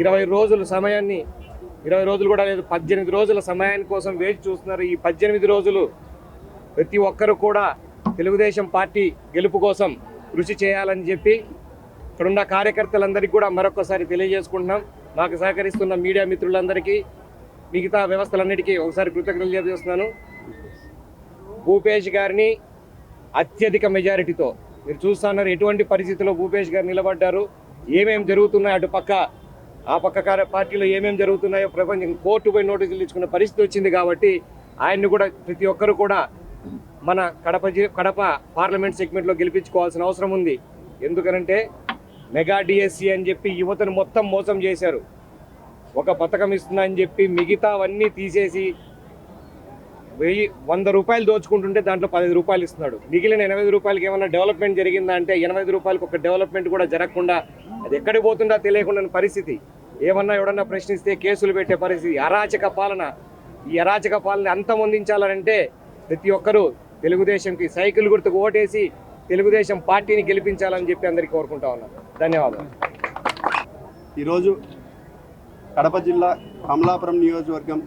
ఇరవై రోజుల సమయాన్ని ఇరవై రోజులు కూడా లేదు పద్దెనిమిది రోజుల సమయాన్ని కోసం వేచి చూస్తున్నారు. ఈ పద్దెనిమిది రోజులు ప్రతి ఒక్కరు కూడా తెలుగుదేశం పార్టీ గెలుపు కోసం కృషి చేయాలని చెప్పి ఇక్కడున్న కార్యకర్తలందరికీ కూడా మరొకసారి తెలియజేసుకుంటున్నాం. నాకు సహకరిస్తున్న మీడియా మిత్రులందరికీ మిగతా వ్యవస్థలన్నిటికీ ఒకసారి కృతజ్ఞతలు తెలియజేస్తున్నాను. భూపేష్ గారిని అత్యధిక మెజారిటీతో మీరు చూస్తున్నారు ఎటువంటి పరిస్థితుల్లో భూపేష్ గారు నిలబడ్డారు ఏమేమి జరుగుతున్నాయి అటు పక్క ఆ పక్క పార్టీలో ఏమేమి జరుగుతున్నాయో ప్రపంచం కోర్టు పోయి నోటీసులు ఇచ్చుకునే పరిస్థితి వచ్చింది కాబట్టి ఆయన్ని కూడా ప్రతి ఒక్కరు కూడా మన కడప జి- కడప పార్లమెంట్ సెగ్మెంట్లో గెలిపించుకోవాల్సిన అవసరం ఉంది. ఎందుకనంటే మెగా డిఎస్సి అని చెప్పి యువతను మొత్తం మోసం చేశారు. ఒక పథకం ఇస్తున్నా అని చెప్పి మిగతావన్నీ తీసేసి వెయ్యి వంద రూపాయలు దోచుకుంటుంటే దాంట్లో పదిహేను రూపాయలు ఇస్తున్నాడు. మిగిలిన ఎనభై రూపాయలకి ఏమైనా డెవలప్మెంట్ జరిగిందా అంటే ఎనభై రూపాయలకి ఒక డెవలప్మెంట్ కూడా జరగకుండా అది ఎక్కడికి పోతుందా తెలియకుండా పరిస్థితి. ఏమన్నా ఎవడన్నా ప్రశ్నిస్తే కేసులు పెట్టే పరిస్థితి. అరాచక పాలన. ఈ అరాచక పాలన అంతమొందించాలంటే ప్రతి ఒక్కరూ తెలుగుదేశంకి సైకిల్ గుర్తుకు ఓటేసి తెలుగుదేశం పార్టీని గెలిపించాలని చెప్పి అందరికీ కోరుకుంటా ఉన్నాను ధన్యవాదాలు. ఈరోజు కడప జిల్లా కమలాపురం నియోజకవర్గం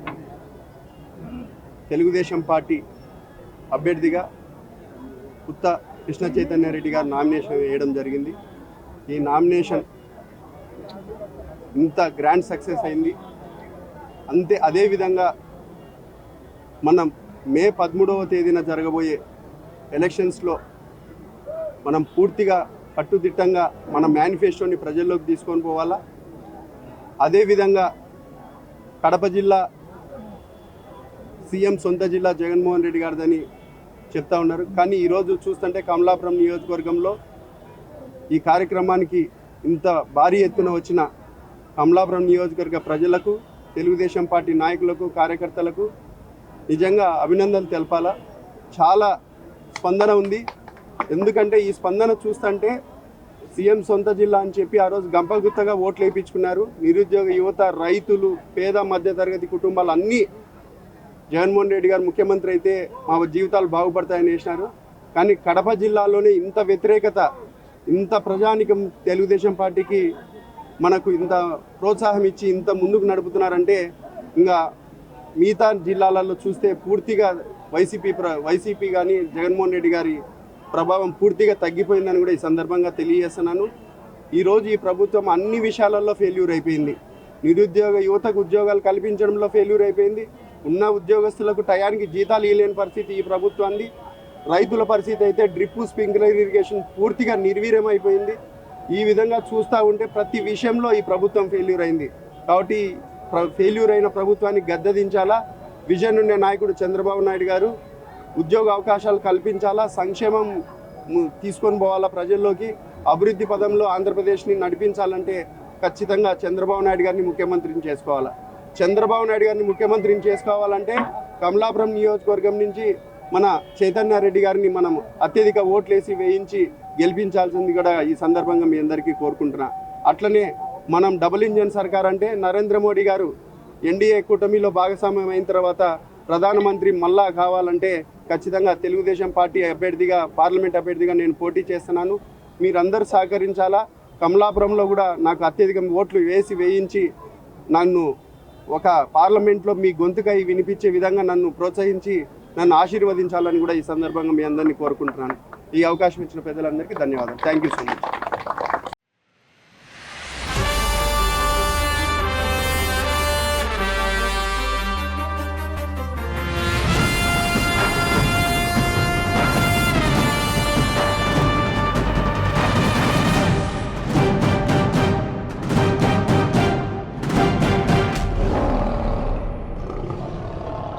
తెలుగుదేశం పార్టీ అభ్యర్థిగా ఉత్త కృష్ణ చైతన్య రెడ్డి గారు నామినేషన్ వేయడం జరిగింది. ఈ నామినేషన్ ఇంత గ్రాండ్ సక్సెస్ అయింది. అంతే అదేవిధంగా మనం మే పదమూడవ తేదీన జరగబోయే ఎలక్షన్స్లో మనం పూర్తిగా కట్టుదిట్టంగా మన మేనిఫెస్టోని ప్రజల్లోకి తీసుకొని పోవాలా? అదేవిధంగా కడప జిల్లా సీఎం సొంత జిల్లా జగన్మోహన్ రెడ్డి గారిదని చెప్తా ఉన్నారు. కానీ ఈరోజు చూస్తుంటే కమలాపురం నియోజకవర్గంలో ఈ కార్యక్రమానికి ఇంత భారీ ఎత్తున వచ్చిన కమలాపురం నియోజకవర్గ ప్రజలకు తెలుగుదేశం పార్టీ నాయకులకు కార్యకర్తలకు నిజంగా అభినందనలు తెలపాలా? చాలా స్పందన ఉంది. ఎందుకంటే ఈ స్పందన చూస్తుంటే సీఎం సొంత జిల్లా అని చెప్పి ఆ రోజు గంపగుత్తగా ఓట్లు వేయించుకున్నారు. నిరుద్యోగ యువత రైతులు పేద మధ్యతరగతి కుటుంబాలు అన్నీ జగన్మోహన్ రెడ్డి గారు ముఖ్యమంత్రి అయితే మా జీవితాలు బాగుపడతాయని వేసినారు. కానీ కడప జిల్లాలోనే ఇంత వ్యతిరేకత ఇంత ప్రజానికం తెలుగుదేశం పార్టీకి మనకు ఇంత ప్రోత్సాహం ఇచ్చి ఇంత ముందుకు నడుపుతున్నారంటే ఇంకా మిగతా జిల్లాలలో చూస్తే పూర్తిగా వైసీపీ ప్ర వైసీపీ కానీ జగన్మోహన్ రెడ్డి గారి ప్రభావం పూర్తిగా తగ్గిపోయిందని కూడా ఈ సందర్భంగా తెలియజేస్తున్నాను. ఈరోజు ఈ ప్రభుత్వం అన్ని విషయాలలో ఫెయిల్యూర్ అయిపోయింది. నిరుద్యోగ యువతకు ఉద్యోగాలు కల్పించడంలో ఫెయిల్యూర్ అయిపోయింది. ఉన్న ఉద్యోగస్తులకు టయానికి జీతాలు ఇవ్వలేని పరిస్థితి ఈ ప్రభుత్వాన్ని రైతుల పరిస్థితి అయితే డ్రిప్ స్ప్రింక్లర్ ఇరిగేషన్ పూర్తిగా నిర్వీర్యం అయిపోయింది ఈ విధంగా చూస్తూ ఉంటే ప్రతి విషయంలో ఈ ప్రభుత్వం ఫెయిల్యూర్ అయింది. కాబట్టి ఫెయిల్యూర్ అయిన ప్రభుత్వాన్ని గద్దదించాలా? విజన్ ఉండే నాయకుడు చంద్రబాబు నాయుడు గారు ఉద్యోగ అవకాశాలు కల్పించాలా? సంక్షేమం తీసుకొని పోవాలా ప్రజల్లోకి? అభివృద్ధి పదంలో ఆంధ్రప్రదేశ్ని నడిపించాలంటే ఖచ్చితంగా చంద్రబాబు నాయుడు గారిని ముఖ్యమంత్రిని చేసుకోవాలా. చంద్రబాబు నాయుడు గారిని ముఖ్యమంత్రిని చేసుకోవాలంటే కమలాపురం నియోజకవర్గం నుంచి మన చైతన్యారెడ్డి గారిని మనం అత్యధిక ఓట్లేసి వేయించి గెలిపించాల్సింది కూడా ఈ సందర్భంగా మీ అందరికీ కోరుకుంటున్నా. అట్లనే మనం డబుల్ ఇంజన్ సర్కార్ అంటే నరేంద్ర మోడీ గారు ఎన్డీఏ కూటమిలో భాగస్వామ్యం అయిన తర్వాత ప్రధానమంత్రి మళ్ళా కావాలంటే ఖచ్చితంగా తెలుగుదేశం పార్టీ అభ్యర్థిగా పార్లమెంట్ అభ్యర్థిగా నేను పోటీ చేస్తున్నాను. మీరందరూ సహకరించాలా? కమలాపురంలో కూడా నాకు అత్యధిక ఓట్లు వేసి వేయించి నన్ను ఒక పార్లమెంట్లో మీ గొంతుకై వినిపించే విధంగా నన్ను ప్రోత్సహించి నన్ను ఆశీర్వదించాలని కూడా ఈ సందర్భంగా మీ అందరినీ కోరుకుంటున్నాను. ఈ అవకాశం ఇచ్చిన పెద్దలందరికీ ధన్యవాదాలు. Thank you so much